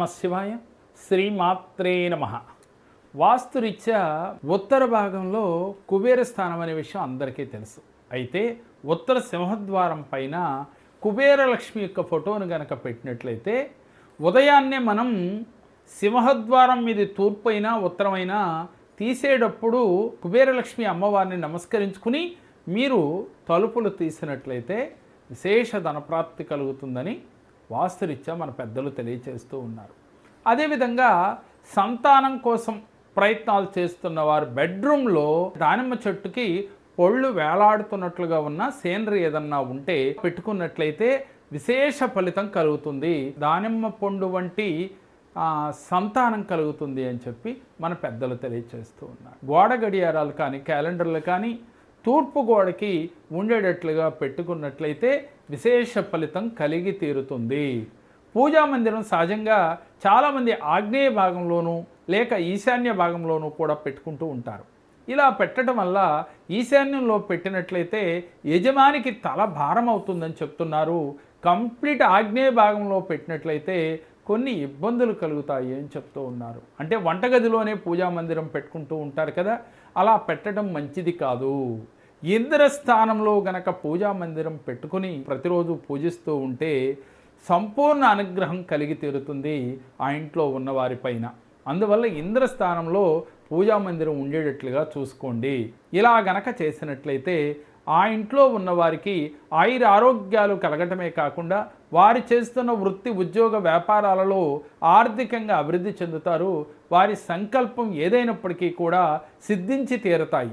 నమ శివాయ శ్రీమాత్రే నమ. వాస్తురీత్యా ఉత్తర భాగంలో కుబేర స్థానం అనే విషయం అందరికీ తెలుసు. అయితే ఉత్తర సింహద్వారం పైన కుబేర లక్ష్మి యొక్క ఫోటోను గనక పెట్టినట్లయితే ఉదయాన్నే మనం సింహద్వారం మీది తూర్పైనా ఉత్తరమైనా తీసేటప్పుడు కుబేరలక్ష్మి అమ్మవారిని నమస్కరించుకుని మీరు తలుపులు తీసినట్లయితే విశేష ధనప్రాప్తి కలుగుతుందని వాస్తురీత్యా మన పెద్దలు తెలియచేస్తూ ఉన్నారు. అదేవిధంగా సంతానం కోసం ప్రయత్నాలు చేస్తున్న వారు బెడ్రూమ్లో దానిమ్మ చెట్టుకి పొళ్ళు వేలాడుతున్నట్లుగా ఉన్న సీనరీ ఏదన్నా ఉంటే పెట్టుకున్నట్లయితే విశేష ఫలితం కలుగుతుంది. దానిమ్మ పండు వంటి సంతానం కలుగుతుంది అని చెప్పి మన పెద్దలు తెలియచేస్తూ ఉన్నారు. గోడ గడియారాలు కానీ క్యాలెండర్లు కానీ తూర్పు గోడకి ఉండేటట్లుగా పెట్టుకున్నట్లయితే విశేష ఫలితం కలిగి తీరుతుంది. పూజా మందిరం సహజంగా చాలామంది ఆగ్నేయ భాగంలోనూ లేక ఈశాన్య భాగంలోనూ కూడా పెట్టుకుంటూ ఉంటారు. ఇలా పెట్టడం వల్ల ఈశాన్యంలో పెట్టినట్లయితే యజమానికి తల భారం అవుతుందని చెప్తున్నారు. కంప్లీట్ ఆగ్నేయ భాగంలో పెట్టినట్లయితే కొన్ని ఇబ్బందులు కలుగుతాయి అని చెప్తూ ఉన్నారు. అంటే వంటగదిలోనే పూజా మందిరం పెట్టుకుంటూ ఉంటారు కదా అలా పెట్టడం మంచిది కాదు. ఇంద్ర స్థానంలో గనక పూజా మందిరం పెట్టుకుని ప్రతిరోజు పూజిస్తూ ఉంటే సంపూర్ణ అనుగ్రహం కలిగి తీరుతుంది ఆ ఇంట్లో ఉన్న వారిపైన అందువల్ల ఇంద్రస్థానంలో పూజా మందిరం ఉండేటట్లుగా చూసుకోండి. ఇలా గనక చేసినట్లయితే ఆ ఇంట్లో ఉన్నవారికి ఆయుర ఆరోగ్యాలు కలగటమే కాకుండా వారి చేస్తున్న వృత్తి ఉద్యోగ వ్యాపారాలలో ఆర్థికంగా అభివృద్ధి చెందుతారు. వారి సంకల్పం ఏదైనప్పటికీ కూడా సిద్ధించి తీరతాయి.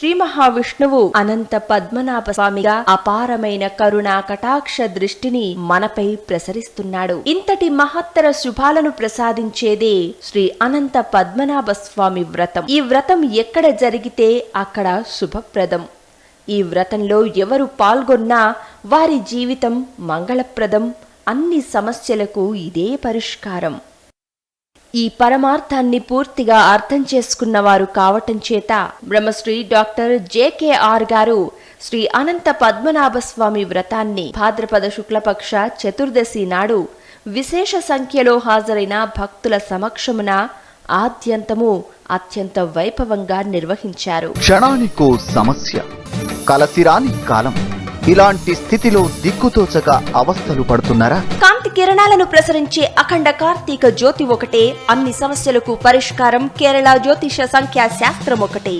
శ్రీ మహావిష్ణువు అనంత పద్మనాభ స్వామిగా అపారమైన కరుణా కటాక్ష దృష్టిని మనపై ప్రసరిస్తున్నాడు. ఇంతటి మహత్తర శుభాలను ప్రసాదించేదే శ్రీ అనంత పద్మనాభ స్వామి వ్రతం. ఈ వ్రతం ఎక్కడ జరిగితే అక్కడ శుభప్రదం. ఈ వ్రతంలో ఎవరు పాల్గొన్నా వారి జీవితం మంగళప్రదం. అన్ని సమస్యలకు ఇదే పరిష్కారం. ఈ పరమార్థాన్ని పూర్తిగా అర్థం చేసుకున్నవారు కావటం చేత బ్రహ్మశ్రీ డాక్టర్ జేకేఆర్ గారు శ్రీ అనంత పద్మనాభ స్వామి వ్రతాన్ని భాద్రపద శుక్లపక్ష చతుర్దశి నాడు విశేష సంఖ్యలో హాజరైన భక్తుల సమక్షమున ఆద్యంతము అత్యంత వైభవంగా నిర్వహించారు. క్షణానికో సమస్య కలసిరాని కాలం. ఇలాంటి స్థితిలో దిక్కుతోచక అవస్థలు పడుతున్నారా? కాంతి కిరణాలను ప్రసరించే అఖండ కార్తీక జ్యోతి ఒకటే. అన్ని సమస్యలకు పరిష్కారం కేరళ జ్యోతిష సంఖ్యా శాస్త్రం ఒకటే.